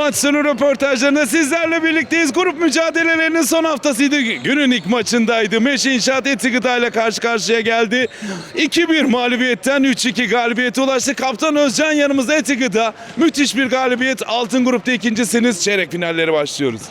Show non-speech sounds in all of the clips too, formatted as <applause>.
Maç sonu röportajlarında sizlerle birlikteyiz. Grup mücadelelerinin son haftasıydı. Günün ilk maçındaydı. Meşe İnşaat Eti ile karşı karşıya geldi. 2-1 mağlubiyetten 3-2 galibiyete ulaştı. Kaptan Özcan yanımızda Eti. Müthiş bir galibiyet. Altın grupta ikincisiniz. Çeyrek finalleri başlıyoruz.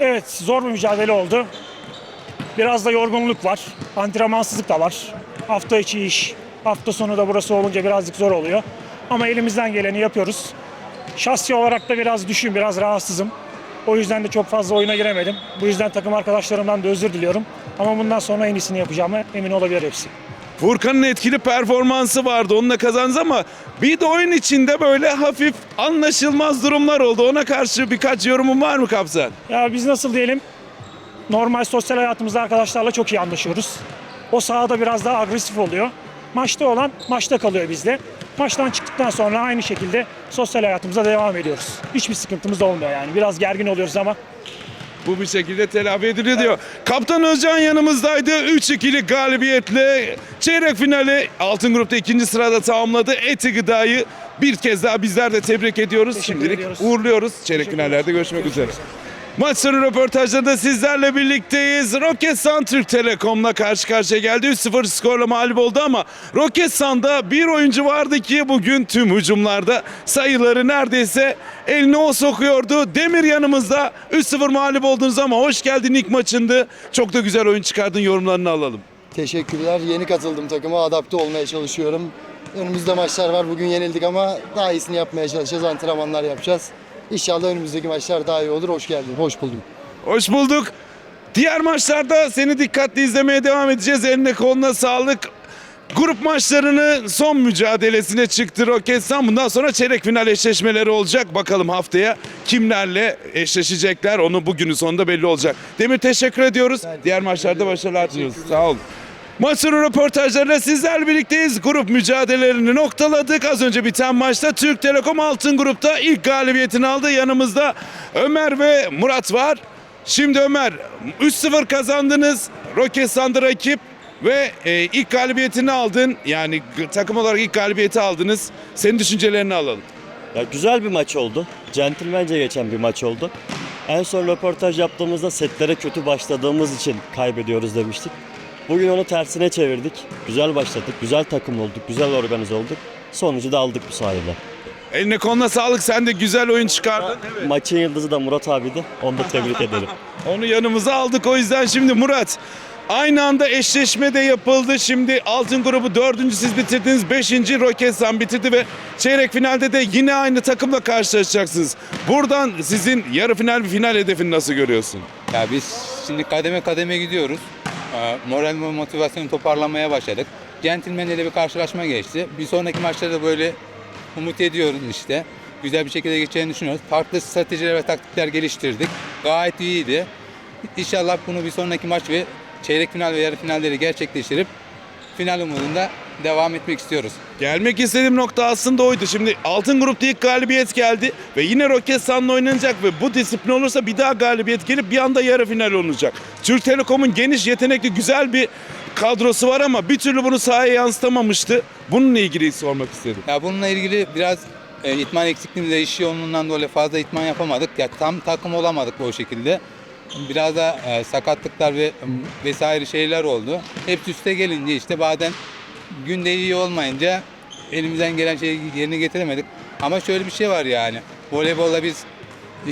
Evet zor bir mücadele oldu. Biraz da yorgunluk var. Antrenmansızlık da var. Hafta içi iş. Hafta sonu da burası olunca birazcık zor oluyor. Ama elimizden geleni yapıyoruz. Şahsi olarak da biraz düşün, biraz rahatsızım. O yüzden de çok fazla oyuna giremedim. Bu yüzden takım arkadaşlarımdan da özür diliyorum. Ama bundan sonra en iyisini yapacağıma emin olabilir hepsi. Furkan'ın etkili performansı vardı. Onunla kazandınız ama bir de oyun içinde böyle hafif anlaşılmaz durumlar oldu. Ona karşı birkaç yorumun var mı Kaptan? Ya biz nasıl diyelim? Normal sosyal hayatımızda arkadaşlarla çok iyi anlaşıyoruz. O sahada biraz daha agresif oluyor. Maçta olan maçta kalıyor bizde. Maçtan çıktıktan sonra aynı şekilde sosyal hayatımıza devam ediyoruz. Hiçbir sıkıntımız olmuyor yani. Biraz gergin oluyoruz ama Bu bir şekilde telafi ediliyor diyor. Kaptan Özcan yanımızdaydı. 3-2'lik galibiyetle çeyrek finali altın grupta ikinci sırada tamamladı. Eti Gıda'yı bir kez daha bizler de tebrik ediyoruz. Teşekkür Şimdilik ediyoruz. uğurluyoruz. Çeyrek finallerde görüşmek üzere. Maç sonu röportajlarında sizlerle birlikteyiz. Roketsan Türk Telekom'la karşı karşıya geldi. 3-0 skorla mağlup oldu ama Roketsan'da bir oyuncu vardı ki bugün tüm hücumlarda sayıları neredeyse eline o sokuyordu. Demir yanımızda 3-0 mağlup oldunuz ama hoş geldin ilk maçındı. Çok da güzel oyun çıkardın yorumlarını alalım. Teşekkürler. Yeni katıldım takıma. Adapte olmaya çalışıyorum. Önümüzde maçlar var. Bugün yenildik ama daha iyisini yapmaya çalışacağız. Antrenmanlar yapacağız. İnşallah önümüzdeki maçlar daha iyi olur. Hoş geldin. Hoş buldum. Hoş bulduk. Diğer maçlarda seni dikkatli izlemeye devam edeceğiz. Eline koluna sağlık. Grup maçlarının son mücadelesine çıktı Roketsan. Bundan sonra çeyrek final eşleşmeleri olacak. Bakalım haftaya kimlerle eşleşecekler. Onu bugünün sonunda belli olacak. Demir teşekkür ediyoruz. Diğer maçlarda başarılar diliyoruz. Sağ olun. Maç sonu röportajlarıyla sizlerle birlikteyiz. Grup mücadelelerini noktaladık. Az önce biten maçta Türk Telekom Altın Grup'ta ilk galibiyetini aldı. Yanımızda Ömer ve Murat var. Şimdi Ömer 3-0 kazandınız. Roketsan'da rakip ve e, ilk galibiyetini aldın. Yani takım olarak ilk galibiyeti aldınız. Senin düşüncelerini alalım. Ya güzel bir maç oldu. Centilmence geçen bir maç oldu. En son röportaj yaptığımızda setlere kötü başladığımız için kaybediyoruz demiştik. Bugün onu tersine çevirdik. Güzel başladık, güzel takım olduk, güzel organize olduk. Sonucu da aldık bu sayede. Eline koluna sağlık. Sen de güzel oyun çıkardın. Maçın yıldızı da Murat abiydi. Onu da tebrik <laughs> ederim. Onu yanımıza aldık o yüzden şimdi Murat aynı anda eşleşme de yapıldı. Şimdi altın grubu dördüncü siz bitirdiniz. Beşinci Roketsan bitirdi ve çeyrek finalde de yine aynı takımla karşılaşacaksınız. Buradan sizin yarı final ve final hedefini nasıl görüyorsun? Ya biz şimdi kademe kademe gidiyoruz. Ee, Moral ve motivasyonu toparlamaya başladık. Centilmen'le de bir karşılaşma geçti. Bir sonraki maçlarda böyle umut ediyoruz işte. Güzel bir şekilde geçeceğini düşünüyoruz. Farklı stratejiler ve taktikler geliştirdik. Gayet iyiydi. İnşallah bunu bir sonraki maç ve çeyrek final ve yarı finalleri gerçekleştirip final umudunda devam etmek istiyoruz. Gelmek istediğim nokta aslında oydu. Şimdi altın grupta ilk galibiyet geldi ve yine Roketsan'la oynanacak ve bu disiplin olursa bir daha galibiyet gelip bir anda yarı final olacak. Türk Telekom'un geniş, yetenekli, güzel bir kadrosu var ama bir türlü bunu sahaya yansıtamamıştı. Bununla ilgili sormak istedim. Ya bununla ilgili biraz e, itman eksikliğimizde iş yoğunluğundan dolayı fazla itman yapamadık. Ya tam takım olamadık bu şekilde. Biraz da e, sakatlıklar ve vesaire şeyler oldu. Hepsi üste gelince işte bazen günde iyi olmayınca elimizden gelen şeyi yerine getiremedik. Ama şöyle bir şey var yani. Voleybolda biz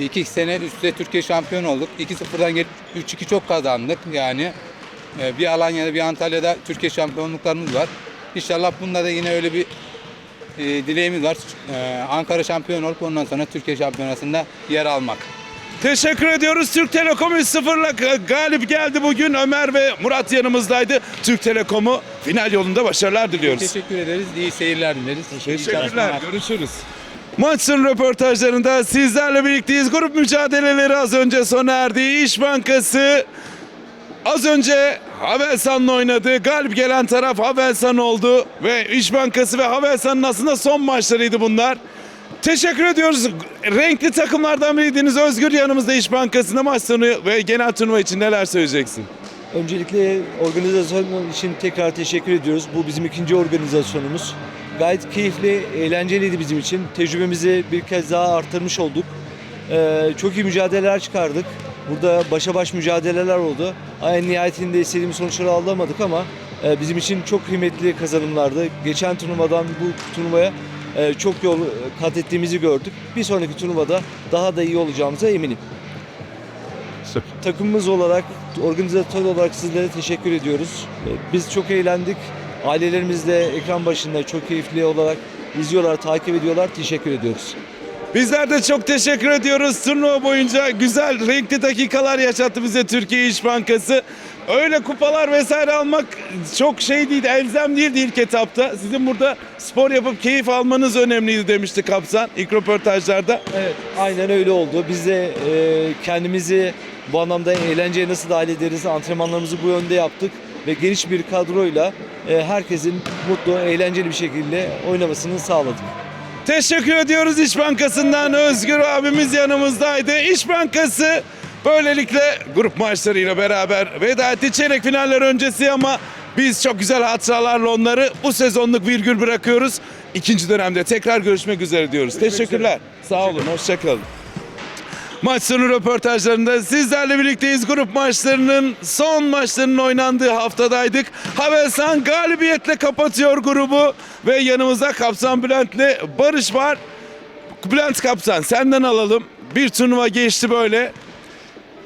iki sene üstte Türkiye şampiyon olduk. 2-0'dan gelip 3-2 çok kazandık. Yani e, bir Alanya'da bir Antalya'da Türkiye şampiyonluklarımız var. İnşallah bunda da yine öyle bir e, dileğimiz var. E, Ankara şampiyon olup ondan sonra Türkiye şampiyonasında yer almak. Teşekkür ediyoruz. Türk Telekom 3-0'la ga- galip geldi bugün. Ömer ve Murat yanımızdaydı. Türk Telekom'u final yolunda başarılar diliyoruz. Teşekkür ederiz. İyi seyirler dileriz. Teşekkürler. Görüşürüz. Maç sonu röportajlarında sizlerle birlikteyiz. Grup mücadeleleri az önce sona erdi. İş Bankası az önce Havelsan'la oynadı. Galip gelen taraf Havelsan oldu. Ve İş Bankası ve Havelsan'ın aslında son maçlarıydı bunlar. Teşekkür ediyoruz. Renkli takımlardan biriydiniz. Özgür yanımızda İş Bankası'nda maç sonu ve genel turnuva için neler söyleyeceksin? Öncelikle organizasyon için tekrar teşekkür ediyoruz. Bu bizim ikinci organizasyonumuz. Gayet keyifli, eğlenceliydi bizim için. Tecrübemizi bir kez daha artırmış olduk. Ee, çok iyi mücadeleler çıkardık. Burada başa baş mücadeleler oldu. En nihayetinde istediğimiz sonuçları alamadık ama e, bizim için çok kıymetli kazanımlardı. Geçen turnuvadan bu turnuvaya e, çok yol kat ettiğimizi gördük. Bir sonraki turnuvada daha da iyi olacağımıza eminim. Takımımız olarak, organizatör olarak sizlere teşekkür ediyoruz. Ee, Biz çok eğlendik. Ailelerimiz de ekran başında çok keyifli olarak izliyorlar, takip ediyorlar. Teşekkür ediyoruz. Bizler de çok teşekkür ediyoruz. Turnuva boyunca güzel, renkli dakikalar yaşattı bize Türkiye İş Bankası. Öyle kupalar vesaire almak çok şey değil, elzem değildi ilk etapta. Sizin burada spor yapıp keyif almanız önemliydi demişti kaptan ilk röportajlarda. Evet, aynen öyle oldu. Biz de e, kendimizi bu anlamda eğlenceye nasıl dahil ederiz, antrenmanlarımızı bu yönde yaptık ve geniş bir kadroyla e, herkesin mutlu, eğlenceli bir şekilde oynamasını sağladık. Teşekkür ediyoruz İş Bankası'ndan. Özgür abimiz yanımızdaydı. İş Bankası böylelikle grup maçlarıyla beraber veda etti. Çeyrek finaller öncesi ama biz çok güzel hatıralarla onları bu sezonluk virgül bırakıyoruz. İkinci dönemde tekrar görüşmek üzere diyoruz. Teşekkürler. Sağ olun. Hoşçakalın. Maç sonu röportajlarında sizlerle birlikteyiz. Grup maçlarının son maçlarının oynandığı haftadaydık. Havelsan galibiyetle kapatıyor grubu ve yanımızda Kaptan Bülent'le Barış var. Bülent Kaptan senden alalım. Bir turnuva geçti böyle.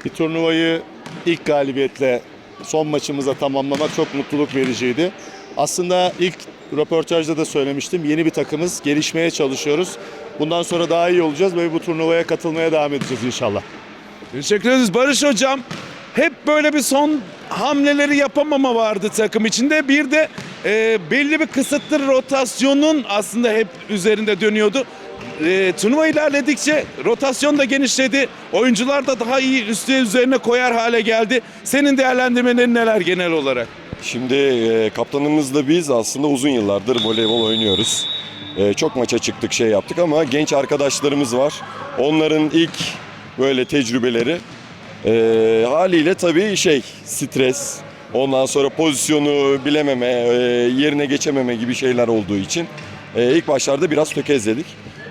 Bir turnuvayı ilk galibiyetle son maçımıza tamamlamak çok mutluluk vericiydi. Aslında ilk röportajda da söylemiştim. Yeni bir takımız, gelişmeye çalışıyoruz. Bundan sonra daha iyi olacağız ve bu turnuvaya katılmaya devam edeceğiz inşallah. Teşekkür ederiz Barış Hocam. Hep böyle bir son hamleleri yapamama vardı takım içinde. Bir de e, belli bir kısıtlı rotasyonun aslında hep üzerinde dönüyordu. E, turnuva ilerledikçe rotasyon da genişledi. Oyuncular da daha iyi üstüne üzerine koyar hale geldi. Senin değerlendirmelerin neler genel olarak? Şimdi e, kaptanımızla biz aslında uzun yıllardır voleybol oynuyoruz. E, çok maça çıktık şey yaptık ama genç arkadaşlarımız var. Onların ilk böyle tecrübeleri e, haliyle tabii şey stres, ondan sonra pozisyonu bilememe, e, yerine geçememe gibi şeyler olduğu için e, ilk başlarda biraz tökezledik.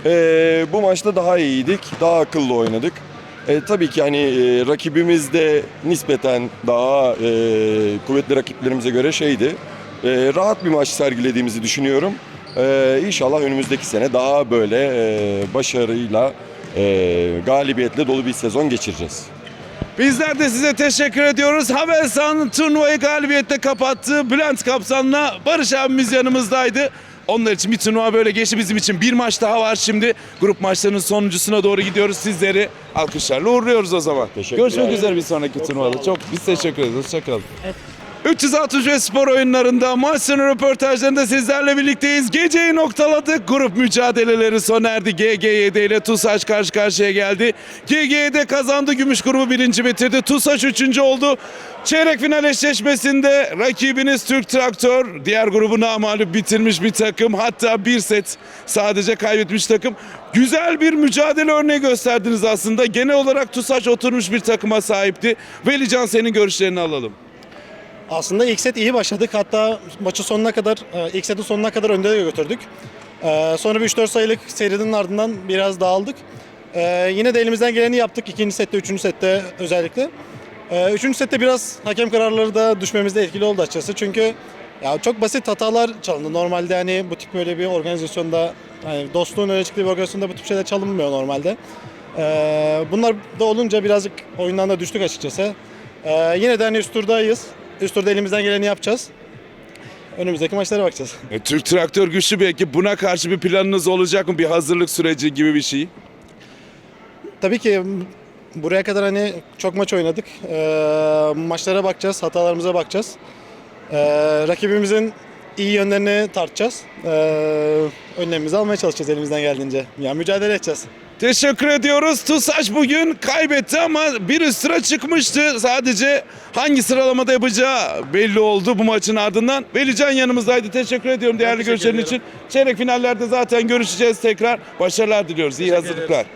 E, bu maçta daha iyiydik, daha akıllı oynadık. E, tabii ki hani e, rakibimiz de nispeten daha e, kuvvetli rakiplerimize göre şeydi. E, rahat bir maç sergilediğimizi düşünüyorum. E, inşallah önümüzdeki sene daha böyle e, başarıyla, e, galibiyetle dolu bir sezon geçireceğiz. Bizler de size teşekkür ediyoruz. Havelsan turnuvayı galibiyetle kapattı. Bülent Kapsan'la Barış abimiz yanımızdaydı. Onlar için bir turnuva böyle geçti bizim için. Bir maç daha var şimdi. Grup maçlarının sonuncusuna doğru gidiyoruz. Sizleri alkışlarla uğurluyoruz o zaman. Teşekkürler. Görüşmek üzere bir sonraki turnuvada. Çok biz teşekkür ederiz. Hoşçakalın. 365 spor oyunlarında maç sonu röportajlarında sizlerle birlikteyiz. Geceyi noktaladık. Grup mücadeleleri sona erdi. GG7 ile TUSAŞ karşı karşıya geldi. GG7 kazandı. Gümüş grubu birinci bitirdi. TUSAŞ üçüncü oldu. Çeyrek final eşleşmesinde rakibiniz Türk Traktör. Diğer grubu namalip bitirmiş bir takım. Hatta bir set sadece kaybetmiş takım. Güzel bir mücadele örneği gösterdiniz aslında. Genel olarak TUSAŞ oturmuş bir takıma sahipti. Velican senin görüşlerini alalım. Aslında ilk set iyi başladık. Hatta maçı sonuna kadar, e, ilk setin sonuna kadar önde de götürdük. E, Sonra bir 3-4 sayılık serinin ardından biraz dağıldık. E, Yine de elimizden geleni yaptık. İkinci sette, üçüncü sette özellikle. Üçüncü sette biraz hakem kararları da düşmemizde etkili oldu açıkçası. Çünkü ya çok basit hatalar çalındı. Normalde hani bu tip böyle bir organizasyonda, hani dostluğun öne çıktığı bir organizasyonda bu tip şeyler çalınmıyor normalde. Bunlar da olunca birazcık oyundan da düştük açıkçası. Yine de hani üst turdayız. Üst turda elimizden geleni yapacağız. Önümüzdeki maçlara bakacağız. E, Türk Traktör güçlü bir ekip. Buna karşı bir planınız olacak mı? Bir hazırlık süreci gibi bir şey. Tabii ki buraya kadar hani çok maç oynadık. Ee, maçlara bakacağız, hatalarımıza bakacağız. Ee, rakibimizin iyi yönlerini tartacağız. Ee, önlemimizi almaya çalışacağız elimizden geldiğince. Yani mücadele edeceğiz. Teşekkür ediyoruz. TUSAŞ bugün kaybetti ama bir üst sıra çıkmıştı. Sadece hangi sıralamada yapacağı belli oldu bu maçın ardından. Velican yanımızdaydı. Teşekkür ediyorum değerli teşekkür görüşlerin ediyorum. için. Çeyrek finallerde zaten görüşeceğiz tekrar. Başarılar diliyoruz. İyi hazırlıklar.